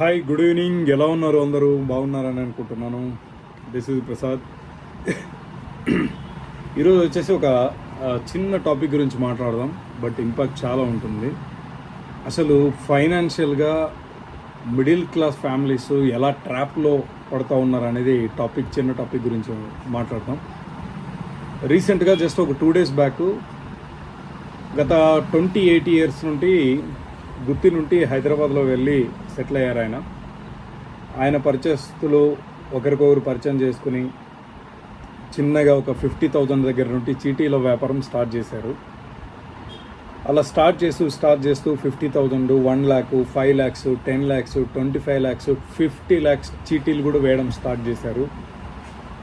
Hi good evening ఎలా ఉన్నారు అందరూ? బాగున్నారని అనుకుంటున్నాను. దిస్ ఇస్ ప్రసాద్ ఈరోజు వచ్చేసి ఒక చిన్న టాపిక్ గురించి మాట్లాడదాం. బట్ ఇంపాక్ట్ చాలా ఉంటుంది. అసలు ఫైనాన్షియల్గా మిడిల్ క్లాస్ ఫ్యామిలీస్ ఎలా ట్రాప్లో పడుతూ ఉన్నారు అనేది టాపిక్ చిన్న టాపిక్ గురించి మాట్లాడదాం. రీసెంట్గా జస్ట్ ఒక టూ డేస్ బ్యాక్ గత ట్వంటీ ఎయిట్ ఇయర్స్ నుండి గుత్తి నుండి హైదరాబాద్లో వెళ్ళి సెటిల్ అయ్యారు ఆయన. ఆయన పరిచయస్తులు ఒకరికొకరు పరిచయం చేసుకుని చిన్నగా ఒక ఫిఫ్టీ థౌజండ్ దగ్గర నుండి చీటీలో వ్యాపారం స్టార్ట్ చేశారు. అలా స్టార్ట్ చేస్తూ స్టార్ట్ చేస్తూ fifty thousand one lakh five lakhs ten lakhs twenty five lakhs fifty lakhs చీటీలు కూడా వేయడం స్టార్ట్ చేశారు.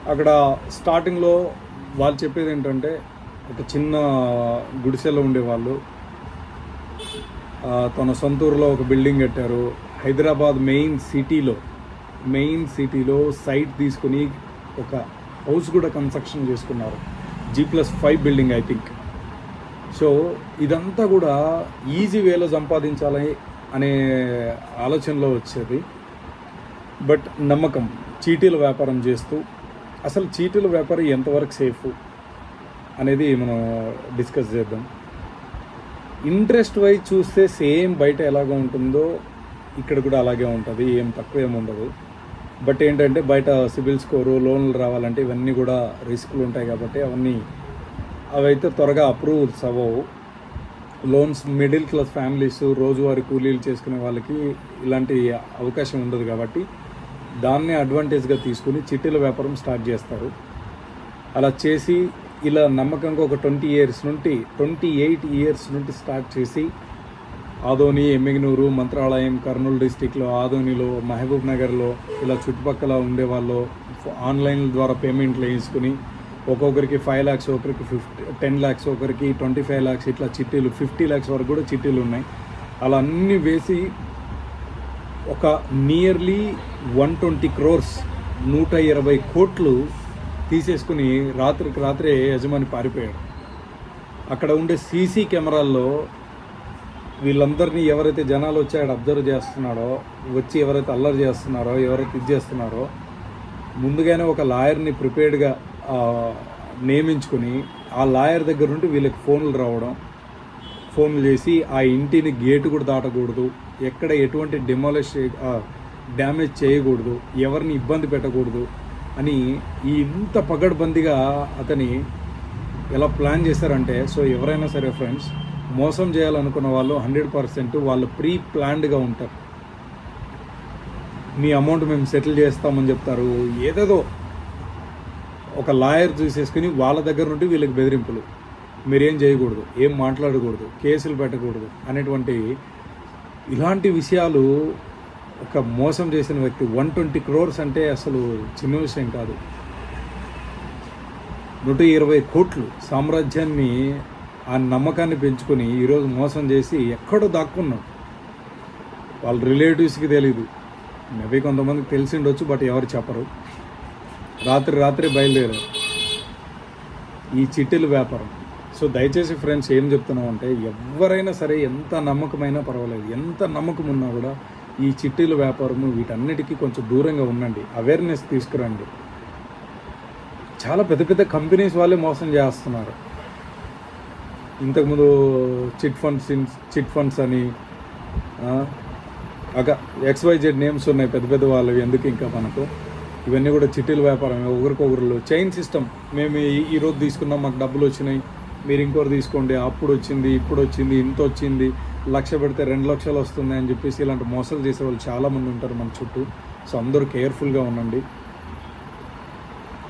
అక్కడ స్టార్టింగ్లో వాళ్ళు చెప్పేది ఏంటంటే ఒక చిన్న గుడిసెలో ఉండేవాళ్ళు. తన సొంతూరులో ఒక బిల్డింగ్ కట్టారు. హైదరాబాద్ మెయిన్ సిటీలో మెయిన్ సిటీలో సైట్ తీసుకుని ఒక హౌస్ కూడా కన్స్ట్రక్షన్ చేసుకున్నారు. G plus five building I think. So ఇదంతా కూడా ఈజీ వేలో సంపాదించాలి అనే ఆలోచనలో వచ్చేది. బట్ నమ్మకం చీటీల వ్యాపారం చేస్తూ అసలు చీటీల వ్యాపారం ఎంతవరకు సేఫ్ అనేది మనం డిస్కస్ చేద్దాం. ఇంట్రెస్ట్ వైజ్ చూస్తే సేమ్ బయట ఎలాగో ఉంటుందో ఇక్కడ కూడా అలాగే ఉంటుంది ఏం తక్కువ ఏమి ఉండదు. బట్ ఏంటంటే బయట సిబిల్ స్కోరు లోన్లు రావాలంటే ఇవన్నీ కూడా రిస్కులు ఉంటాయి కాబట్టి అవన్నీ అవైతే త్వరగా అప్రూవ్స్ అవ్వవు. లోన్స్ మిడిల్ క్లాస్ ఫ్యామిలీస్ రోజువారీ కూలీలు చేసుకునే వాళ్ళకి ఇలాంటి అవకాశం ఉండదు కాబట్టి దాన్నే అడ్వాంటేజ్గా తీసుకుని చిట్టీల వ్యాపారం స్టార్ట్ చేస్తారు. అలా చేసి ఇలా నమ్మకంగా ఒక ట్వంటీ ఇయర్స్ నుండి ట్వంటీ ఎయిట్ ఇయర్స్ నుండి స్టార్ట్ చేసి ఆదోని ఎమ్మిగనూరు మంత్రాలయం కర్నూలు డిస్టిక్లో ఆదోనిలో మహబూబ్ నగర్లో ఇలా చుట్టుపక్కల ఉండేవాళ్ళు ఆన్లైన్ ద్వారా పేమెంట్లు వేసుకుని ఒక్కొక్కరికి ఫైవ్ ల్యాక్స్ ఒకరికి ఫిఫ్టీ టెన్ ల్యాక్స్ ఒకరికి ట్వంటీ ఫైవ్ ల్యాక్స్ ఇట్లా చిట్టీలు ఫిఫ్టీ ల్యాక్స్ వరకు కూడా చిట్టీలు ఉన్నాయి. అలా అన్నీ వేసి ఒక నియర్లీ వన్ ట్వంటీ క్రోర్స్ నూట ఇరవై కోట్లు తీసేసుకుని రాత్రికి రాత్రే యజమాని పారిపోయాడు. అక్కడ ఉండే సీసీ కెమెరాల్లో వీళ్ళందరినీ ఎవరైతే జనాలు వచ్చి అక్కడ అబ్జర్వ్ చేస్తున్నాడో వచ్చి ఎవరైతే అల్లరి చేస్తున్నారో ఎవరైతే ఇది చేస్తున్నారో ముందుగానే ఒక లాయర్ని ప్రిపేర్డ్గా నియమించుకుని ఆ లాయర్ దగ్గర నుండి వీళ్ళకి ఫోన్లు రావడం ఫోన్లు చేసి ఆ ఇంటిని గేటు కూడా దాటకూడదు ఎక్కడ ఎటువంటి డిమాలిష్ డ్యామేజ్ చేయకూడదు ఎవరిని ఇబ్బంది పెట్టకూడదు అని ఈ ఇంత పగడ్బందీగా అతని ఎలా ప్లాన్ చేశారంటే సో ఎవరైనా సరే ఫ్రెండ్స్ మోసం చేయాలనుకున్న వాళ్ళు హండ్రెడ్ పర్సెంట్ వాళ్ళు ప్రీ ప్లాన్డ్గా ఉంటారు. మీ అమౌంట్ మేము సెటిల్ చేస్తామని చెప్తారు. ఏదేదో ఒక లాయర్ చూసేసుకుని వాళ్ళ దగ్గర నుండి వీళ్ళకి బెదిరింపులు. మీరేం చేయకూడదు ఏం మాట్లాడకూడదు కేసులు పెట్టకూడదు అనేటువంటి ఇలాంటి విషయాలు ఒక మోసం చేసిన వ్యక్తి వన్ ట్వంటీ క్రోర్స్ అంటే అసలు చిన్న విషయం కాదు. నూట ఇరవై కోట్లు సామ్రాజ్యాన్ని ఆ నమ్మకాన్ని పెంచుకొని ఈరోజు మోసం చేసి ఎక్కడో దాక్కున్నాడు వాళ్ళ రిలేటివ్స్కి తెలీదు. మేబీ కొంతమందికి తెలిసి ఉండొచ్చు బట్ ఎవరు చెప్పరు. రాత్రి రాత్రి బయలుదేరారు. ఈ చిట్టెలు వ్యాపారం. సో దయచేసి ఫ్రెండ్స్ ఏం చెప్తున్నాం అంటే ఎవరైనా సరే ఎంత నమ్మకమైనా పర్వాలేదు. ఎంత నమ్మకం ఉన్నా కూడా ఈ చిట్టీల వ్యాపారము వీటన్నిటికీ కొంచెం దూరంగా ఉండండి. అవేర్నెస్ తీసుకురండి. చాలా పెద్ద పెద్ద కంపెనీస్ వాళ్ళే మోసం చేస్తున్నారు. ఇంతకుముందు చిట్ ఫండ్స్ చిట్ ఫండ్స్ అని ఆ, అక ఎక్స్వైజెడ్ నేమ్స్ ఉన్నాయి పెద్ద పెద్ద వాళ్ళవి ఎందుకు ఇంకా మనకు? ఇవన్నీ కూడా చిట్టీల వ్యాపారం ఒకరికొకరు చైన్ సిస్టమ్ మేము ఈ- ఈ రోజు తీసుకున్నాం మాకు డబ్బులు వచ్చినాయి. మీరు ఇంకొకరు తీసుకోండి అప్పుడు వచ్చింది ఇప్పుడు వచ్చింది ఇంత వచ్చింది. లక్ష పెడితే రెండు లక్షలు వస్తుంది అని చెప్పేసి ఇలాంటి మోసాలు చేసే వాళ్ళు చాలామంది ఉంటారు మన చుట్టూ. సో అందరూ కేర్ఫుల్గా ఉండండి.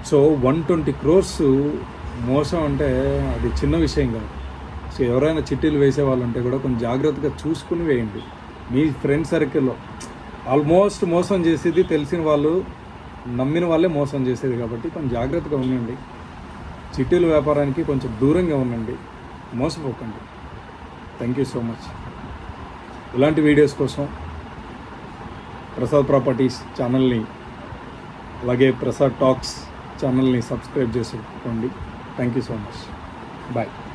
సో వన్ ట్వంటీ క్రోర్స్ మోసం అంటే అది చిన్న విషయం కాదు. సో ఎవరైనా చిట్టీలు వేసే వాళ్ళు ఉంటే కూడా కొంచెం జాగ్రత్తగా చూసుకుని వేయండి. మీ ఫ్రెండ్ సర్కిల్లో ఆల్మోస్ట్ మోసం చేసేది తెలిసిన వాళ్ళు నమ్మిన వాళ్ళే మోసం చేసేది కాబట్టి కొంచెం జాగ్రత్తగా ఉండండి. చిట్టీల వ్యాపారానికి కొంచెం దూరంగా ఉండండి. మోసపోకండి. థ్యాంక్ యూ సో మచ్ ఇలాంటి వీడియోస్ కోసం ప్రసాద్ ప్రాపర్టీస్ ఛానల్ని అలాగే ప్రసాద్ టాక్స్ ఛానల్ని సబ్స్క్రైబ్ చేసుకోండి thank you so much bye